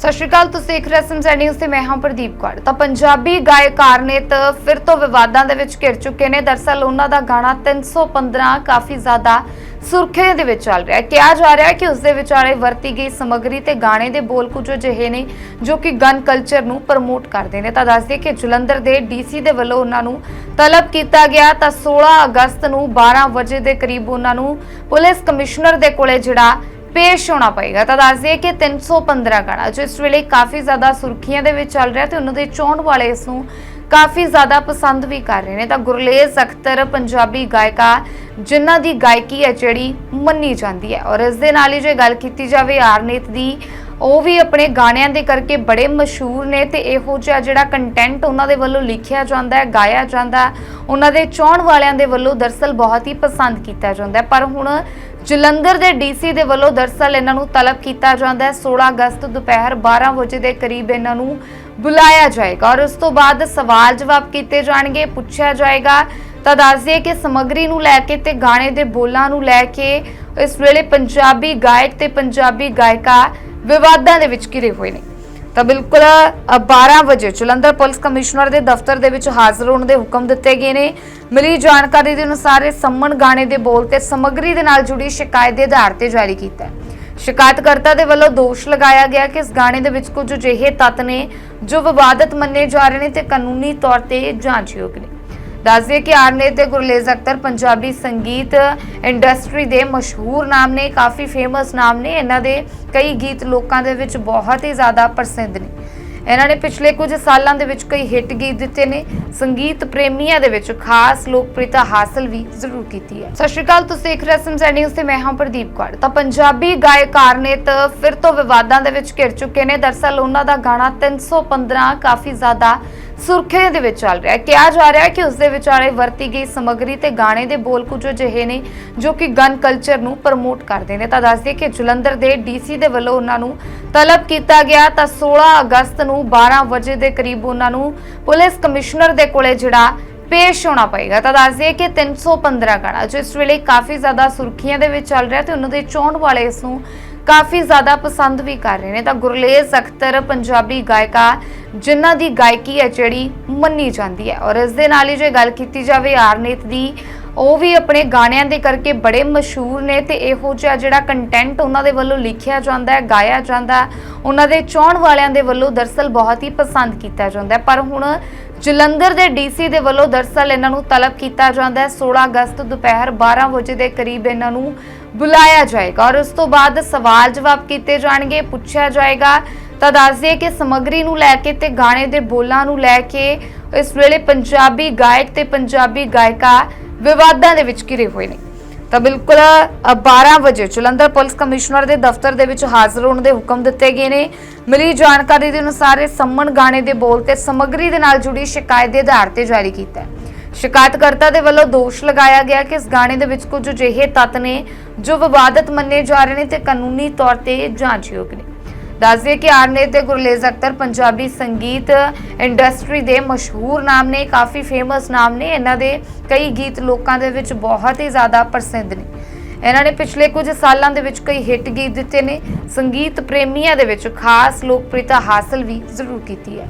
ਸਤਿ ਸ਼੍ਰੀ ਅਕਾਲ, ਤੁਸੀਂ ਦੇਖ ਰਹੇ ਹੋ ਨਿਊਜ਼ ਤੇ ਮੈਂ ਹਾਂ ਪ੍ਰਦੀਪ ਕੌਰ। ਤਾਂ ਪੰਜਾਬੀ ਗਾਇਕ ਆਰਨੇਤ ਫਿਰ ਤੋਂ ਵਿਵਾਦਾਂ ਦੇ ਵਿੱਚ ਘਿਰ ਚੁੱਕੇ ਨੇ। ਦਰਸਲ ਉਹਨਾਂ ਦਾ ਗਾਣਾ 315 ਕਾਫੀ ਜ਼ਿਆਦਾ ਸੁਰਖੀਆਂ ਦੇ ਵਿੱਚ ਚੱਲ ਰਿਹਾ ਹੈ। ਕਿਹਾ ਜਾ ਰਿਹਾ ਹੈ ਕਿ ਉਸ ਦੇ ਵਿਚਾਲੇ ਵਰਤੀ ਗਈ ਸਮੱਗਰੀ ਤੇ ਗਾਣੇ ਦੇ ਬੋਲ ਕੁਝ ਅਜਿਹੇ ਨੇ ਜੋ ਕਿ ਗਨ ਕਲਚਰ ਨੂੰ ਪ੍ਰਮੋਟ ਕਰਦੇ ਨੇ। ਤਾਂ ਦੱਸ ਦਈਏ ਕਿ ਜਲੰਧਰ ਦੇ ਡੀਸੀ ਦੇ ਵੱਲੋਂ ਉਹਨਾਂ ਨੂੰ ਤਲਬ ਕੀਤਾ ਗਿਆ। ਤਾਂ 16 ਅਗਸਤ ਨੂੰ 12 ਵਜੇ ਦੇ ਕਰੀਬ ਉਹਨਾਂ ਨੂੰ ਪੁਲਿਸ ਕਮਿਸ਼ਨਰ ਦੇ ਕੋਲੇ ਜਿਹੜਾ ਪੇਸ਼ ਹੋਣਾ ਪਏਗਾ। ਤਾਂ ਦੱਸ ਦਈਏ ਕਿ 315 ਗਾਣਾ ਜੋ ਇਸ ਵੇਲੇ ਕਾਫੀ ਜ਼ਿਆਦਾ ਸੁਰਖੀਆਂ ਦੇ ਵਿੱਚ ਚੱਲ ਰਿਹਾ ਤੇ ਉਹਨਾਂ ਦੇ ਚੋਣ ਵਾਲੇ ਇਸ ਨੂੰ ਕਾਫੀ ਜ਼ਿਆਦਾ ਪਸੰਦ ਵੀ ਕਰ ਰਹੇ ਨੇ। ਤਾਂ ਗੁਰਲੇਜ਼ ਅਖਤਰ ਪੰਜਾਬੀ ਗਾਇਕਾ, ਜਿਨ੍ਹਾਂ ਦੀ ਗਾਇਕੀ ਹੈ ਜਿਹੜੀ ਮੰਨੀ ਜਾਂਦੀ ਹੈ। ਔਰ ਇਸ ਦੇ ਨਾਲ ਹੀ ਜੇ ਗੱਲ ਕੀਤੀ ਜਾਵੇ ਆਰਨੀਤ ਦੀ ਉਹ ਵੀ ਆਪਣੇ ਗਾਣਿਆਂ ਦੇ ਕਰਕੇ ਬੜੇ ਮਸ਼ਹੂਰ ਨੇ ਤੇ ਇਹੋ ਜਿਹਾ ਜਿਹੜਾ ਕੰਟੈਂਟ ਉਹਨਾਂ ਦੇ ਵੱਲੋਂ ਲਿਖਿਆ ਜਾਂਦਾ ਹੈ, ਗਾਇਆ ਜਾਂਦਾ ਹੈ, ਉਹਨਾਂ ਦੇ ਚਾਹਣ ਵਾਲਿਆਂ ਦੇ ਵੱਲੋਂ ਦਰਸਲ ਬਹੁਤ ਹੀ ਪਸੰਦ ਕੀਤਾ ਜਾਂਦਾ ਹੈ। ਪਰ ਹੁਣ ਜਲੰਧਰ ਦੇ ਡੀਸੀ ਦੇ ਵੱਲੋਂ ਦਰਸਲ ਇਹਨਾਂ ਨੂੰ ਤਲਬ ਕੀਤਾ ਜਾਂਦਾ ਹੈ। 16 ਅਗਸਤ ਦੁਪਹਿਰ 12 ਵਜੇ ਦੇ ਕਰੀਬ ਇਹਨਾਂ ਨੂੰ ਬੁਲਾਇਆ ਜਾਏਗਾ ਔਰ ਉਸ ਤੋਂ ਬਾਅਦ ਸਵਾਲ ਜਵਾਬ ਕੀਤੇ ਜਾਣਗੇ, ਪੁੱਛਿਆ ਜਾਏਗਾ। ਤਾਂ ਦੱਸ ਦਈਏ ਕਿ ਸਮੱਗਰੀ ਨੂੰ ਲੈ ਕੇ ਤੇ ਗਾਣੇ ਦੇ ਬੋਲਾਂ ਨੂੰ ਲੈ ਕੇ ਇਸ ਵੇਲੇ ਪੰਜਾਬੀ ਗਾਇਕ ਤੇ ਪੰਜਾਬੀ ਗਾਇਕਾ ਵਿਵਾਦਾਂ ਦੇ ਵਿੱਚ ਘਿਰੇ ਹੋਏ ਨੇ। ਤਾਂ ਬਿਲਕੁਲ ਅ, 12 ਵਜੇ ਜਲੰਧਰ ਪੁਲਿਸ ਕਮਿਸ਼ਨਰ ਦੇ ਦਫ਼ਤਰ ਦੇ ਵਿੱਚ ਹਾਜ਼ਰ ਹੋਣ ਦੇ ਹੁਕਮ ਦਿੱਤੇ ਗਏ ਨੇ। ਮਿਲੀ ਜਾਣਕਾਰੀ ਦੇ ਅਨੁਸਾਰ ਇਹ ਸੰਮਨ ਗਾਣੇ ਦੇ ਬੋਲ ਤੇ ਸਮੱਗਰੀ ਦੇ ਨਾਲ ਜੁੜੀ ਸ਼ਿਕਾਇਤ ਦੇ ਆਧਾਰ ਤੇ ਜਾਰੀ ਕੀਤਾ ਹੈ। ਸ਼ਿਕਾਇਤਕਰਤਾ ਦੇ ਵੱਲੋਂ ਦੋਸ਼ ਲਗਾਇਆ ਗਿਆ ਕਿ ਇਸ ਗਾਣੇ ਦੇ ਵਿੱਚ ਕੁਝ ਅਜਿਹੇ ਤੱਤ ਨੇ ਜੋ ਵਿਵਾਦਤ ਮੰਨੇ ਜਾ ਰਹੇ ਨੇ ਤੇ ਕਾਨੂੰਨੀ ਤੌਰ ਤੇ ਜਾਂਚਯੋਗ ਨੇ। ਦੱਸਦੇ ਕਿ ਆਰਨੇ ਤੇ ਗੁਰਲੇਜ਼ ਅਖਤਰ ਪੰਜਾਬੀ ਸੰਗੀਤ ਇੰਡਸਟਰੀ ਦੇ ਮਸ਼ਹੂਰ ਨਾਮ ਨੇ, ਕਾਫੀ ਫੇਮਸ ਨਾਮ ਨੇ। ਇਹਨਾਂ ਦੇ ਕਈ ਗੀਤ ਲੋਕਾਂ ਦੇ ਵਿੱਚ ਬਹੁਤ ਹੀ ਜ਼ਿਆਦਾ ਪ੍ਰਸਿੱਧ ਨੇ। ਇਹਨਾਂ ਨੇ ਪਿਛਲੇ ਕੁਝ ਸਾਲਾਂ ਦੇ ਵਿੱਚ ਕਈ ਹਿੱਟ ਗੀਤ ਦਿੱਤੇ ਨੇ। ਸੰਗੀਤ ਪ੍ਰੇਮੀਆਂ ਦੇ ਵਿੱਚ ਖਾਸ ਲੋਕਪ੍ਰਿਯਤਾ ਹਾਸਲ ਵੀ ਜ਼ਰੂਰ ਕੀਤੀ ਹੈ। ਸਤਿ ਸ਼੍ਰੀ ਅਕਾਲ, ਤੁਸੀਂ ਦੇਖ ਰਹੇ ਸਮਝਾ ਨਿਊਜ਼ ਤੇ ਮੈਂ ਹਾਂ ਪ੍ਰਦੀਪ ਕੌਰ। ਤਾਂ ਪੰਜਾਬੀ ਗਾਇਕ ਆਰਨੇਤ ਫਿਰ ਤੋਂ ਵਿਵਾਦਾਂ ਦੇ ਵਿੱਚ ਘਿਰ ਚੁੱਕੇ ਨੇ। ਦਰਸਲ ਉਹਨਾਂ ਦਾ ਗਾਣਾ 315 ਕਾਫੀ ਜ਼ਿਆਦਾ ਸੁਰਖੀਆਂ ਦੇ ਵਿੱਚ ਚੱਲ ਰਿਹਾ ਹੈ। ਕਿਹਾ ਜਾ ਰਿਹਾ ਹੈ ਕਿ ਉਸ ਦੇ ਵਿਚਾਲੇ ਵਰਤੀ ਗਈ ਸਮੱਗਰੀ ਤੇ ਗਾਣੇ ਦੇ ਬੋਲ ਕੁਝ ਅਜਿਹੇ ਨੇ ਜੋ ਕਿ ਗਨ ਕਲਚਰ ਨੂੰ ਪ੍ਰਮੋਟ ਕਰਦੇ ਨੇ। ਤਾਂ ਦੱਸ ਕਿ ਜਲੰਧਰ ਦੇ ਡੀਸੀ ਦੇ ਵੱਲੋਂ ਉਹਨਾਂ ਨੂੰ ਤਲਬ ਕੀਤਾ ਗਿਆ। ਤਾਂ 16 ਅਗਸਤ ਨੂੰ 12 ਵਜੇ ਦੇ ਕਰੀਬ ਉਹਨਾਂ ਨੂੰ ਪੁਲਿਸ ਕਮਿਸ਼ਨਰ ਦੇ ਕੋਲੇ ਜਿਹੜਾ ਪੇਸ਼ ਹੋਣਾ ਪਏਗਾ। ਤਾਂ ਦੱਸ ਦਈਏ ਕਿ 315 ਗਾਣਾ ਜੋ ਇਸ ਵੇਲੇ ਕਾਫੀ ਜ਼ਿਆਦਾ ਸੁਰਖੀਆਂ ਦੇ ਵਿੱਚ ਚੱਲ ਰਿਹਾ ਤੇ ਉਹਨਾਂ ਦੇ ਚੋਣ ਵਾਲੇ ਇਸ ਨੂੰ ਕਾਫੀ ਜ਼ਿਆਦਾ ਪਸੰਦ ਵੀ ਕਰ ਰਹੇ ਨੇ। ਤਾਂ ਗੁਰਲੇਜ਼ ਅਖਤਰ ਪੰਜਾਬੀ ਗਾਇਕਾ, ਜਿਨ੍ਹਾਂ ਦੀ ਗਾਇਕੀ ਹੈ ਜਿਹੜੀ ਮੰਨੀ ਜਾਂਦੀ ਹੈ। ਔਰ ਇਸ ਦੇ ਨਾਲ ਹੀ ਜੇ ਗੱਲ ਕੀਤੀ ਜਾਵੇ ਆਰਨੇਤ ਦੀ ਉਹ ਵੀ ਆਪਣੇ ਗਾਣਿਆਂ ਦੇ ਕਰਕੇ ਬੜੇ ਮਸ਼ਹੂਰ ਨੇ ਤੇ ਇਹੋ ਜਿਹਾ ਜਿਹੜਾ ਕੰਟੈਂਟ ਉਹਨਾਂ ਦੇ ਵੱਲੋਂ ਲਿਖਿਆ ਜਾਂਦਾ ਹੈ, ਗਾਇਆ ਜਾਂਦਾ ਉਹਨਾਂ ਦੇ ਚਾਹਣ ਵਾਲਿਆਂ ਦੇ ਵੱਲੋਂ ਦਰਸਲ ਬਹੁਤ ਹੀ ਪਸੰਦ ਕੀਤਾ ਜਾਂਦਾ ਹੈ। ਪਰ ਹੁਣ ਜਲੰਧਰ ਦੇ ਡੀਸੀ ਦੇ ਵੱਲੋਂ ਦਰਸਲ ਇਹਨਾਂ ਨੂੰ ਤਲਬ ਕੀਤਾ ਜਾਂਦਾ ਹੈ। 16 ਅਗਸਤ ਦੁਪਹਿਰ 12 ਵਜੇ ਦੇ ਕਰੀਬ ਇਹਨਾਂ ਨੂੰ ਬੁਲਾਇਆ ਜਾਏਗਾ ਔਰ ਉਸ ਤੋਂ ਬਾਅਦ ਸਵਾਲ ਜਵਾਬ ਕੀਤੇ ਜਾਣਗੇ, ਪੁੱਛਿਆ ਜਾਏਗਾ। ਤਾਂ ਦੱਸ ਦਈਏ ਕਿ ਸਮੱਗਰੀ ਨੂੰ ਲੈ ਕੇ ਤੇ ਗਾਣੇ ਦੇ ਬੋਲਾਂ ਨੂੰ ਲੈ ਕੇ ਇਸ ਵੇਲੇ ਪੰਜਾਬੀ ਗਾਇਕ ਤੇ ਪੰਜਾਬੀ ਗਾਇਕਾ ਵਿਵਾਦਾਂ ਦੇ ਵਿੱਚ ਘਿਰੇ ਹੋਏ ਨੇ। ਤਾਂ ਬਿਲਕੁਲ ਅ, 12 ਵਜੇ ਜਲੰਧਰ ਪੁਲਿਸ ਕਮਿਸ਼ਨਰ ਦੇ ਦਫ਼ਤਰ ਦੇ ਵਿੱਚ ਹਾਜ਼ਰ ਹੋਣ ਦੇ ਹੁਕਮ ਦਿੱਤੇ ਗਏ ਨੇ। ਮਿਲੀ ਜਾਣਕਾਰੀ ਦੇ ਅਨੁਸਾਰ ਇਹ ਸੰਮਨ ਗਾਣੇ ਦੇ ਬੋਲ ਤੇ ਸਮੱਗਰੀ ਦੇ ਨਾਲ ਜੁੜੀ ਸ਼ਿਕਾਇਤ ਦੇ ਆਧਾਰ ਤੇ ਜਾਰੀ ਕੀਤਾ ਹੈ। ਸ਼ਿਕਾਇਤਕਰਤਾ ਦੇ ਵੱਲੋਂ ਦੋਸ਼ ਲਗਾਇਆ ਗਿਆ ਕਿ ਇਸ ਗਾਣੇ ਦੇ ਵਿੱਚ ਕੁਝ ਅਜਿਹੇ ਤੱਤ ਨੇ ਜੋ ਵਿਵਾਦਤ ਮੰਨੇ ਜਾ ਰਹੇ ਨੇ ਤੇ ਕਾਨੂੰਨੀ ਤੌਰ ਤੇ ਜਾਂਚਯੋਗ ਨੇ। ਦੱਸਦੇ ਕਿ ਆਰਨੇ ਤੇ ਗੁਰਲੇਜ਼ ਅਖਤਰ ਪੰਜਾਬੀ ਸੰਗੀਤ ਇੰਡਸਟਰੀ ਦੇ ਮਸ਼ਹੂਰ ਨਾਮ ਨੇ, ਕਾਫੀ ਫੇਮਸ ਨਾਮ ਨੇ। ਇਹਨਾਂ ਦੇ ਕਈ ਗੀਤ ਲੋਕਾਂ ਦੇ ਵਿੱਚ ਬਹੁਤ ਹੀ ਜ਼ਿਆਦਾ ਪ੍ਰਸਿੱਧ ਨੇ। ਇਹਨਾਂ ਨੇ ਪਿਛਲੇ ਕੁਝ ਸਾਲਾਂ ਦੇ ਵਿੱਚ ਕਈ ਹਿੱਟ ਗੀਤ ਦਿੱਤੇ ਨੇ। ਸੰਗੀਤ ਪ੍ਰੇਮੀਆਂ ਦੇ ਵਿੱਚ ਖਾਸ ਲੋਕਪ੍ਰਿਯਤਾ ਹਾਸਲ ਵੀ ਜ਼ਰੂਰ ਕੀਤੀ ਹੈ।